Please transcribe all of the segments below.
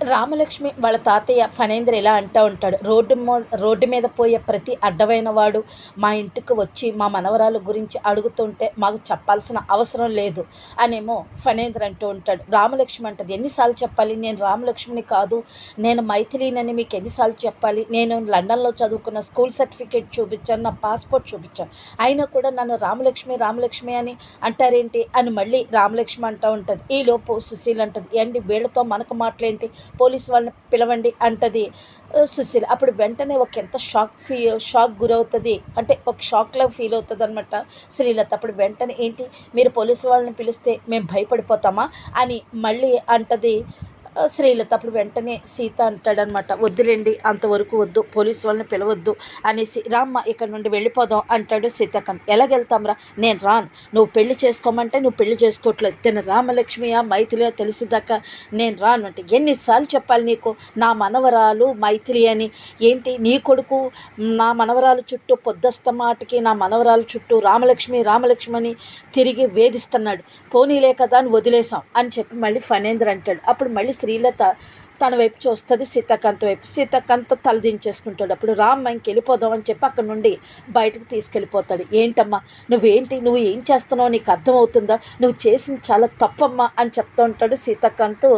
Ramalakshmi వాళ్ళ తాతయ్య ఫణేంద్ర ఇలా అంటూ ఉంటాడు రోడ్డు రోడ్డు మీద పోయే ప్రతి అడ్డమైన వాడు మా ఇంటికి వచ్చి మా మనవరాలు గురించి అడుగుతుంటే మాకు చెప్పాల్సిన అవసరం లేదు అనేమో ఫణేంద్ర అంటూ ఉంటాడు. రామలక్ష్మి అంటది ఎన్నిసార్లు చెప్పాలి? నేను రామలక్ష్మిని కాదు నేను మైథిలీనని మీకు ఎన్నిసార్లు చెప్పాలి? నేను లండన్లో చదువుకున్న స్కూల్ సర్టిఫికేట్ చూపించాను నా పాస్పోర్ట్ చూపించాను. అయినా కూడా నన్ను రామలక్ష్మి రామలక్ష్మి అని అంటారేంటి? అని మళ్ళీ రామలక్ష్మి అంటూ ఉంటుంది. ఈ లోపు సుశీల్ అంటది ఏంటి వీళ్ళతో మనకు మాటలేంటి? పోలీస్ వాళ్ళని పిలవండి అంటది. సుశీల అప్పుడు వెంటనే ఒక ఎంత షాక్ ఫీ షాక్ గురవుతుంది. అంటే ఒక షాక్లో ఫీల్ అవుతుంది అనమాట శ్రీలత. అప్పుడు వెంటనే ఏంటి మీరు పోలీసు వాళ్ళని పిలిస్తే మేము భయపడిపోతామా? అని మళ్ళీ అంటది. శ్రీలత అప్పుడు వెంటనే సీత అంటాడనమాట వద్దులేండి అంతవరకు వద్దు పోలీసు వాళ్ళని పిలవద్దు అనేసి రామ్మ ఇక్కడ నుండి వెళ్ళిపోదాం అంటాడు సీతాకాంత్. ఎలాగెళ్తాంరా? నేను రాను. నువ్వు పెళ్ళి చేసుకోమంటే నువ్వు పెళ్ళి చేసుకోవట్లేదు. తిన రామలక్ష్మియా మైథిలియా తెలిసిదాకా నేను రాను అంటే ఎన్నిసార్లు చెప్పాలి నీకు? నా మనవరాలు మైథిలి అని. ఏంటి? నీ కొడుకు నా మనవరాలు చుట్టూ పొద్దస్తమాటికి నా మనవరాలు చుట్టూ రామలక్ష్మి రామలక్ష్మి అని తిరిగి వేధిస్తున్నాడు. పోనీలే కదా అని వదిలేసాం అని చెప్పి మళ్ళీ ఫణేంద్ర అంటాడు. అప్పుడు మళ్ళీ శ్రీలత తన వైపు చూస్తుంది సీతాకాంత్ వైపు. సీతాకాంత్ తలదించేసుకుంటాడు అప్పుడు రామ్ ఇంక వెళ్ళిపోదాం అని చెప్పి అక్కడ నుండి బయటకు తీసుకెళ్ళిపోతాడు. ఏంటమ్మా నువ్వేంటి? నువ్వు ఏం చేస్తున్నావు నీకు అర్థమవుతుందా? నువ్వు చేసింది చాలా తప్పమ్మా అని చెప్తూ ఉంటాడు సీతాకాంత్.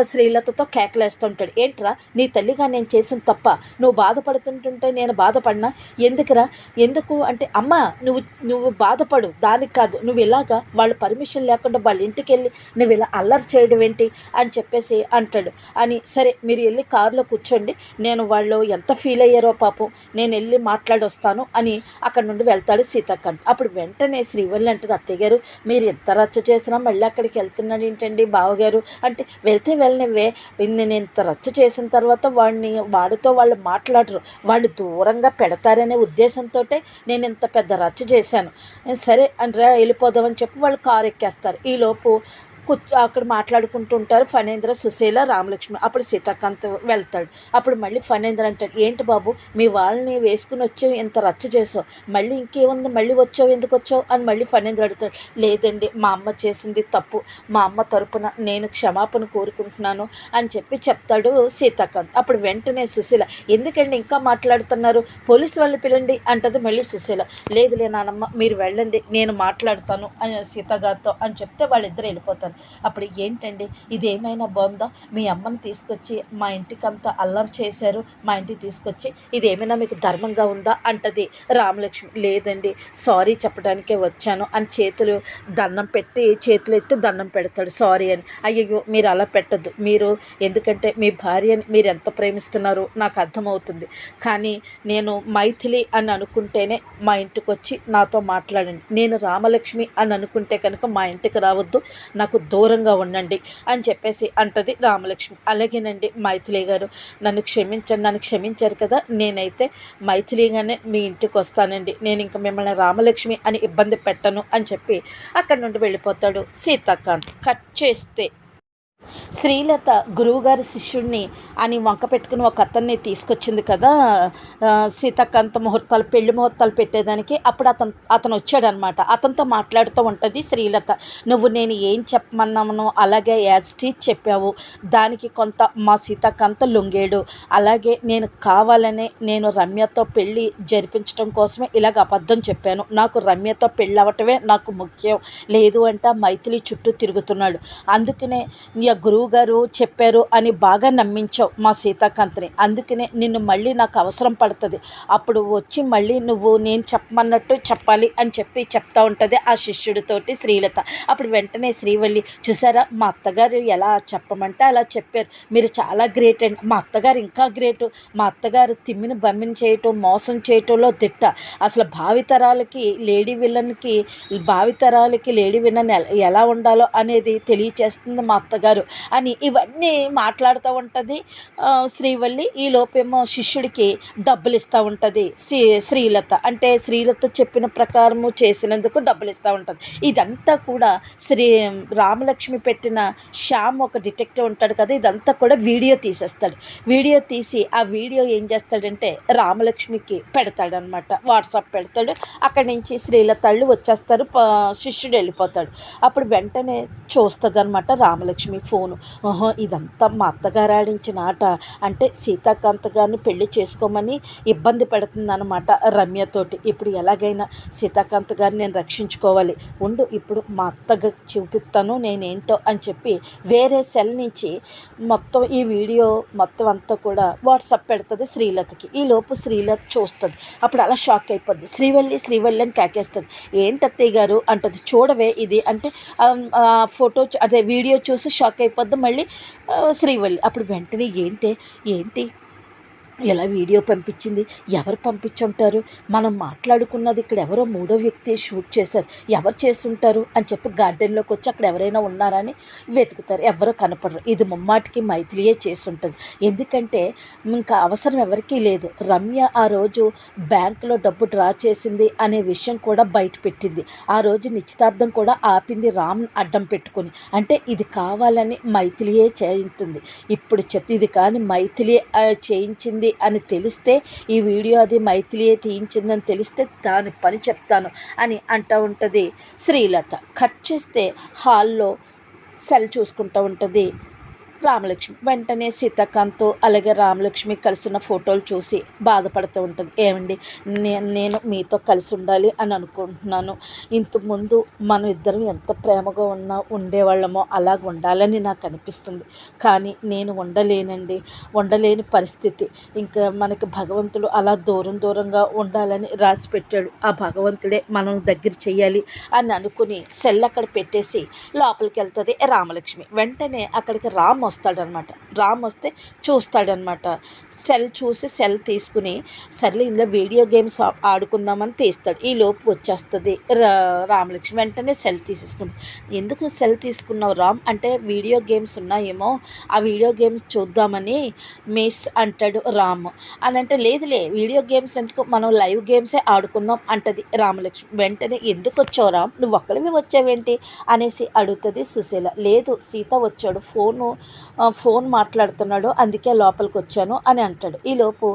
శ్రీలతతో కేకలేస్తూ ఉంటాడు. ఏంట్రా నీ తల్లిగా నేను చేసిన తప్ప నువ్వు బాధపడుతుంటుంటే నేను బాధపడినా? ఎందుకురా? ఎందుకు? అంటే అమ్మ నువ్వు నువ్వు బాధపడు. దానికి కాదు. నువ్వు ఇలాగా వాళ్ళు పర్మిషన్ లేకుండా వాళ్ళ ఇంటికి వెళ్ళి నువ్వు ఇలా అల్లరి చేయడం ఏంటి? అని చెప్పేసి అంటాడు. అని సరే మీరు వెళ్ళి కారులో కూర్చోండి. నేను వాళ్ళు ఎంత ఫీల్ అయ్యారో పాపం నేను వెళ్ళి మాట్లాడి వస్తాను అని అక్కడ నుండి వెళ్తాడు సీతాకాంత్. అప్పుడు వెంటనే శ్రీవల్లి అంటది అత్తయ్య గారు మీరు ఎంత రచ్చ చేసినా మళ్ళీ అక్కడికి వెళ్తున్నాడు ఏంటండి బావగారు అంటే వెళ్తే వెళ్ళనివే నేను ఇంత రచ్చ చేసిన తర్వాత వాడిని వాడితో వాళ్ళు మాట్లాడరు. వాళ్ళు దూరంగా పెడతారనే ఉద్దేశంతో నేను ఇంత పెద్ద రచ్చ చేశాను. సరే అంటే వెళ్ళిపోదామని చెప్పి వాళ్ళు కారు ఎక్కేస్తారు. ఈలోపు కూర్చో అక్కడ మాట్లాడుకుంటుంటారు ఫణేంద్ర సుశీల రామలక్ష్మి. అప్పుడు సీతాకాంత్ వెళ్తాడు. అప్పుడు మళ్ళీ ఫణేంద్ర అంటాడు ఏంటి బాబు మీ వాళ్ళని వేసుకుని వచ్చావు ఇంత రచ్చ చేసావు మళ్ళీ ఇంకేముంది? మళ్ళీ వచ్చావు? ఎందుకు వచ్చావు? అని మళ్ళీ ఫణేంద్ర అడుగుతాడు. లేదండి మా అమ్మ చేసింది తప్పు. మా అమ్మ తరపున నేను క్షమాపణ కోరుకుంటున్నాను అని చెప్పి చెప్తాడు సీతాకాంత్. అప్పుడు వెంటనే సుశీల ఎందుకండి ఇంకా మాట్లాడుతున్నారు? పోలీసు వాళ్ళు పిలండి అంటది మళ్ళీ సుశీల. లేదులే నానమ్మ మీరు వెళ్ళండి నేను మాట్లాడతాను అని సీతగారితో అని చెప్తే వాళ్ళిద్దరు వెళ్ళిపోతారు. అప్పుడు ఏంటండి? ఇది ఏమైనా బాగుందా మీ అమ్మని తీసుకొచ్చి మా ఇంటికి అంతా అల్లరి చేశారు. మా ఇంటికి తీసుకొచ్చి ఇది ఏమైనా మీకు ధర్మంగా ఉందా? అంటది. రామలక్ష్మి లేదండి. సారీ చెప్పడానికే వచ్చాను అని చేతులు దండం పెట్టి చేతులు ఎత్తి దండం పెడతాడు. సారీ అని. అయ్యో మీరు అలా పెట్టద్దు. మీరు ఎందుకంటే మీ భార్యని మీరు ఎంత ప్రేమిస్తున్నారో నాకు అర్థమవుతుంది. కానీ నేను మైథిలి అని అనుకుంటేనే మా ఇంటికి వచ్చి నాతో మాట్లాడండి. నేను రామలక్ష్మి అని అనుకుంటే కనుక మా ఇంటికి రావద్దు. నాకు దూరంగా ఉండండి అని చెప్పేసి అంటది రామలక్ష్మి. అలాగేనండి మైథిలి గారు. నన్ను క్షమించండి నన్ను క్షమించారు కదా. నేనైతే మైథిలిగానే మీ ఇంటికి వస్తానండి. నేను ఇంకా మిమ్మల్ని రామలక్ష్మి అని ఇబ్బంది పెట్టను అని చెప్పి అక్కడి నుండి వెళ్ళిపోతాడు సీతాకాంత్. కట్ చేస్తే శ్రీలత గురువుగారి శిష్యుడిని అని వంక పెట్టుకుని ఒక అతన్ని తీసుకొచ్చింది కదా సీతాకాంత ముహూర్తాలు పెళ్ళి ముహూర్తాలు పెట్టేదానికి అప్పుడు అతను అతను వచ్చాడనమాట. అతనితో మాట్లాడుతూ ఉంటుంది శ్రీలత నువ్వు నేను ఏం చెప్పమన్నాను అలాగే యాజ్ టీచ్ చెప్పావు. దానికి కొంత మా సీతాకాంత లొంగేడు. అలాగే నేను కావాలనే నేను రమ్యతో పెళ్ళి జరిపించడం కోసమే ఇలాగ అబద్ధం చెప్పాను. నాకు రమ్యతో పెళ్ళి అవ్వటమే నాకు ముఖ్యం. లేదు అంటే మైథిలి చుట్టూ తిరుగుతున్నాడు. అందుకనే గురువుగారు గురువు గారు చెప్పారు అని బాగా నమ్మించావు మా సీతాకాంత్ని. అందుకనే నిన్ను మళ్ళీ నాకు అవసరం పడుతుంది. అప్పుడు వచ్చి మళ్ళీ నువ్వు నేను చెప్పమన్నట్టు చెప్పాలి అని చెప్పి చెప్తా ఉంటుంది ఆ శిష్యుడితోటి శ్రీలత. అప్పుడు వెంటనే శ్రీవల్లి చూసారా మా అత్తగారు ఎలా చెప్పమంటే అలా చెప్పారు. మీరు చాలా గ్రేట్ అండి. మా అత్తగారు ఇంకా గ్రేటు. మా అత్తగారు తిమ్మిని బమ్మిని చేయటం మోసం చేయటంలో దిట్ట అసలు భావితరాలకి లేడీ విలన్కి భావితరాలకి లేడీ విలన్ ఎలా ఉండాలో అనేది తెలియచేస్తుంది మా అత్తగారు. అని ఇవన్నీ మాట్లాడుతూ ఉంటుంది. శ్రీవల్లి ఈ లోపేమో శిష్యుడికి డబ్బులు ఇస్తూ ఉంటుంది. శ్రీ శ్రీలత. అంటే శ్రీలత చెప్పిన ప్రకారము చేసినందుకు డబ్బులు ఇస్తూ ఉంటుంది. ఇదంతా కూడా శ్రీ రామలక్ష్మి పెట్టిన శ్యామ్ ఒక డిటెక్టివ్ ఉంటాడు కదా ఇదంతా కూడా వీడియో తీసేస్తాడు. వీడియో తీసి ఆ వీడియో ఏం చేస్తాడంటే రామలక్ష్మికి పెడతాడనమాట. వాట్సాప్ పెడతాడు. అక్కడి నుంచి శ్రీలతళ్ళు వచ్చేస్తారు శిష్యుడు వెళ్ళిపోతాడు. అప్పుడు వెంటనే చూస్తుంది అనమాట రామలక్ష్మి ఫోను. ఓహో ఇదంతా మా అత్తగారు ఆడించిన ఆట. అంటే సీతాకాంత్ గారిని పెళ్ళి చేసుకోమని ఇబ్బంది పెడుతుందన్నమాట రమ్యతోటి. ఇప్పుడు ఎలాగైనా సీతాకాంత్ గారిని నేను రక్షించుకోవాలి. ఉండు ఇప్పుడు మా అత్తగా చూపిస్తాను నేనేంటో అని చెప్పి వేరే సెల్ నుంచి మొత్తం ఈ వీడియో మొత్తం అంతా కూడా వాట్సాప్ పెడుతుంది శ్రీలతకి. ఈ లోపు శ్రీలత చూస్తుంది. అప్పుడు అలా షాక్ అయిపోద్ది. శ్రీవల్లి శ్రీవల్లి అని కేకేస్తుంది. ఏంటత్తయ్య గారు? అంటది. చూడవే ఇది. అంటే ఫోటో అదే వీడియో చూసి షాక్ అయిపోద్ది మళ్ళీ శ్రీవల్లి. అప్పుడు వెంటనే ఏంటి ఏంటి? ఇలా వీడియో పంపించింది. ఎవరు పంపించుంటారు? మనం మాట్లాడుకున్నది ఇక్కడ ఎవరో మూడో వ్యక్తి షూట్ చేశారు. ఎవరు చేసుంటారు? అని చెప్పి గార్డెన్లోకి వచ్చి అక్కడ ఎవరైనా ఉన్నారని వెతుకుతారు. ఎవరో కనపడరు. ఇది ముమ్మాటికి మైథిలియే చేసుంటుంది. ఎందుకంటే ఇంకా అవసరం ఎవరికీ లేదు. రమ్య ఆ రోజు బ్యాంకులో డబ్బు డ్రా చేసింది అనే విషయం కూడా బయట పెట్టింది. ఆ రోజు నిశ్చితార్థం కూడా ఆపింది రామ్ అడ్డం పెట్టుకుని. అంటే ఇది కావాలని మైథిలియే చేయించింది. ఇప్పుడు చెప్ ఇది కానీ మైథిలి చేయించింది చేయించింది అని తెలిస్తే ఈ వీడియో అది మైథిలియే తీయించిందని తెలిస్తే దాని పని చెప్తాను అని అంటూ ఉంటుంది. శ్రీలత కట్ చేస్తే హాల్లో సెల్ చూసుకుంటూ ఉంటుంది. రామలక్ష్మి. వెంటనే సీతాకాంత్తో అలాగే రామలక్ష్మి కలిసిన ఫోటోలు చూసి బాధపడుతూ ఉంటుంది. ఏమండి నేను మీతో కలిసి ఉండాలి అని అనుకుంటున్నాను. ఇంతకుముందు మనం ఇద్దరం ఎంత ప్రేమగా ఉన్నా ఉండేవాళ్ళమో అలాగ ఉండాలని నాకు అనిపిస్తుంది. కానీ నేను ఉండలేనండి. ఉండలేని పరిస్థితి. ఇంకా మనకి భగవంతుడు అలా దూరం దూరంగా ఉండాలని రాసి పెట్టాడు. ఆ భగవంతుడే మనం దగ్గర చేయాలి అని అనుకుని సెల్ అక్కడ పెట్టేసి లోపలికి వెళ్తుంది రామలక్ష్మి. వెంటనే అక్కడికి రామ్ వస్తాడనమాట. రామ్ వస్తే చూస్తాడనమాట. సెల్ చూసి సెల్ తీసుకుని సర్లే ఇందులో వీడియో గేమ్స్ ఆడుకుందామని తీస్తాడు. ఈ లోపు వచ్చేస్తుంది రా రామలక్ష్మి. వెంటనే సెల్ తీసేసుకుంది ఎందుకు సెల్ తీసుకున్నావు రామ్? అంటే వీడియో గేమ్స్ ఉన్నాయేమో ఆ వీడియో గేమ్స్ చూద్దామని మిస్ అంటాడు రామ్. అని అంటే లేదులే వీడియో గేమ్స్ ఎందుకు? మనం లైవ్ గేమ్సే ఆడుకుందాం అంటది రామలక్ష్మి. వెంటనే ఎందుకు వచ్చావు రామ్? నువ్వు ఒక్కడివి వచ్చావేంటి? అనేసి అడుగుతుంది సుశీల. లేదు సీత వచ్చాడు. ఫోను ఫోన్ మా మాట్లాడుతున్నాడు అందుకే లోపలికి వచ్చాను అని అంటాడు. ఈలోపు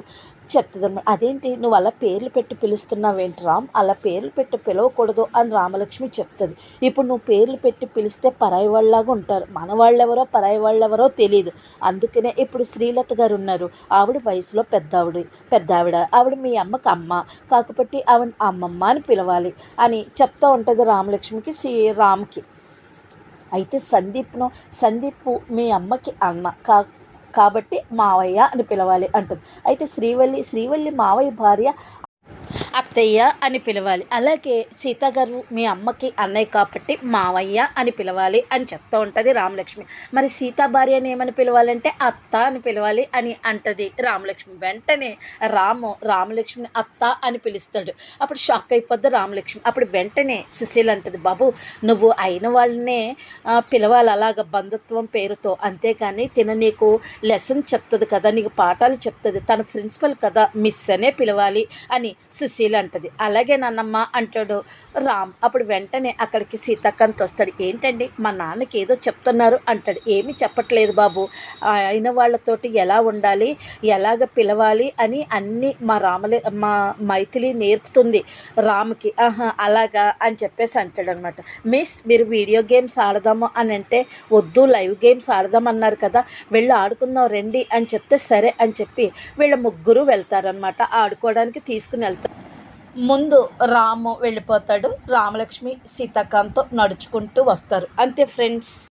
చెప్తుంది అదేంటి? నువ్వు అలా పేర్లు పెట్టి పిలుస్తున్నావేంటి రామ్? అలా పేర్లు పెట్టి పిలవకూడదు అని రామలక్ష్మి చెప్తుంది. ఇప్పుడు నువ్వు పేర్లు పెట్టి పిలిస్తే పరాయి వాళ్ళలాగా ఉంటారు. మన వాళ్ళెవరో పరాయి వాళ్ళెవరో తెలియదు అందుకనే ఇప్పుడు శ్రీలత గారు ఉన్నారు. ఆవిడ వయసులో పెద్ద ఆవిడ పెద్ద ఆవిడ ఆవిడ మీ అమ్మకి అమ్మ. కాకపోతే ఆవిడ అమ్మమ్మ అని పిలవాలి అని చెప్తూ ఉంటుంది రామలక్ష్మికి శ్రీ రామ్కి. అయితే సందీప్ను సందీప్ మీ అమ్మకి అన్న కా కాబట్టి మావయ్య అని పిలవాలి అంటుంది. అయితే శ్రీవల్లి శ్రీవల్లి మావయ్య భార్య అత్తయ్య అని పిలవాలి. అలాగే సీత గారు మీ అమ్మకి అన్నయ్య కాబట్టి మావయ్య అని పిలవాలి అని చెప్తూ ఉంటుంది రామలక్ష్మి. మరి సీతా భార్యని ఏమని పిలవాలంటే అత్త అని పిలవాలి అని అంటది రామలక్ష్మి. వెంటనే రాము రామలక్ష్మిని అత్త అని పిలుస్తాడు. అప్పుడు షాక్ అయిపోద్ది రామలక్ష్మి. అప్పుడు వెంటనే సుశీల్ అంటది బాబు నువ్వు అయిన వాళ్ళనే పిలవాలి అలాగ బంధుత్వం పేరుతో. అంతేకాని తిన నీకు లెసన్ చెప్తుంది కదా నీకు పాఠాలు చెప్తుంది. తన ప్రిన్సిపల్ కదా మిస్ అనే పిలవాలి అని సుశీల అంటది. అలాగే నాన్నమ్మ అంటాడు రామ్ అప్పుడు వెంటనే అక్కడికి సీతాకాంత్ వస్తాడు ఏంటండి? మా నాన్నకి ఏదో చెప్తున్నారు అంటాడు. ఏమీ చెప్పట్లేదు బాబు. అయిన వాళ్ళతోటి ఎలా ఉండాలి? ఎలాగ పిలవాలి? అని అన్నీ మా రామలే మా మైథిలి నేర్పుతుంది రామ్కి. ఆహా అలాగా అని చెప్పేసి అంటాడు అనమాట మిస్ మీరు వీడియో గేమ్స్ ఆడదాము అని అంటే వద్దు లైవ్ గేమ్స్ ఆడదామన్నారు కదా వెళ్ళి ఆడుకుందాం రండి అని చెప్తే సరే అని చెప్పి వీళ్ళ ముగ్గురు వెళ్తారనమాట. ఆడుకోవడానికి తీసుకుని వెళ్తారు. ముందు రాము వెళ్ళిపోతాడు. రామలక్ష్మి సీతాకాంత్తో నడుచుకుంటూ వస్తారు. అంతే ఫ్రెండ్స్.